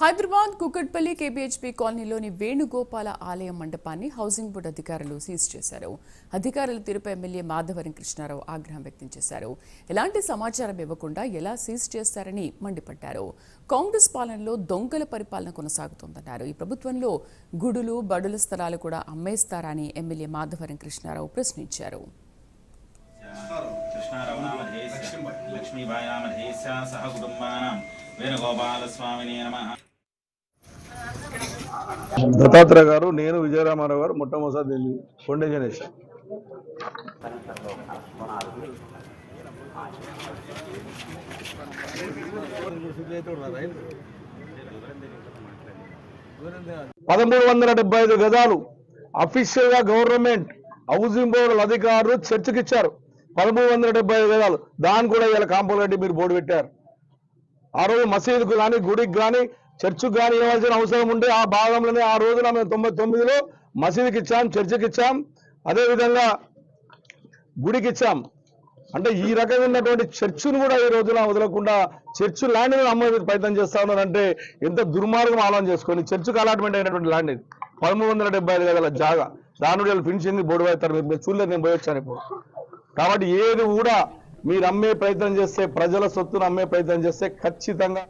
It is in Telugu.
హైదరాబాద్ కుకట్పల్లి కేబీహెచ్పీ కాలనీలోని వేణుగోపాల ఆలయ మండపాన్ని హౌసింగ్ బోర్డు అధికారులు సీజ్ చేశారు. అధికారుల తీరుపై ఎమ్మెల్యే మాధవరం కృష్ణారావు ఆగ్రహం వ్యక్తం చేశారు. ఎలాంటి సమాచారం ఇవ్వకుండా ఎలా సీజ్ చేస్తారని మండిపడ్డారు. కాంగ్రెస్ పాలనలో దొంగల పరిపాలన కొనసాగుతోందన్నారు. ఈ ప్రభుత్వంలో గుడులు బడుల స్థలాలు కూడా అమ్మేస్తారని ఎమ్మెల్యే మాధవరం కృష్ణారావు ప్రశ్నించారు. సహ దత్తాత్రేయ గారు నేను విజయరామారావు గారు మొట్టమొదటి ఢిల్లీ ఫౌండేషన్ పదమూడు వందల డెబ్బై ఐదు గజాలు అఫీషియల్గా గవర్నమెంట్ హౌసింగ్ బోర్డు అధికారులు చర్చకి ఇచ్చారు. పదమూడు వందల డెబ్బై ఐదు గజాలు. దాన్ని కూడా ఇలా కాంపౌండ్ కట్టి మీరు బోర్డు పెట్టారు. ఆ రోజు మసీదుకు కానీ గుడికి కానీ చర్చికి కానీ ఇవ్వాల్సిన అవసరం ఉండే ఆ భాగంలోనే ఆ రోజున మేము తొంభై తొమ్మిదిలో మసీదుకి ఇచ్చాం చర్చికి ఇచ్చాం. అదేవిధంగా గుడికి ఇచ్చాం. అంటే ఈ రకమైనటువంటి చర్చిని కూడా ఈ రోజున వదలకుండా చర్చ్ ల్యాండ్ మీద అమ్మే ప్రయత్నం చేస్తా ఉన్నారంటే ఎంత దుర్మార్గం ఆలోచన చేసుకొని చర్చికి అలాట్మెంట్ అయినటువంటి ల్యాండ్ ఇది. పదమూడు వందల డెబ్బై ఐదు జాగా. దాని నుండి ఫినిషింగ్ బోర్డు పెడతారు మీరు మీరు చూడలేదు నేను పోయి వచ్చాను ఇప్పుడు. కాబట్టి ఏది కూడా మీరు అమ్మే ప్రయత్నం చేస్తే ప్రజల సొత్తును అమ్మే ప్రయత్నం చేస్తే ఖచ్చితంగా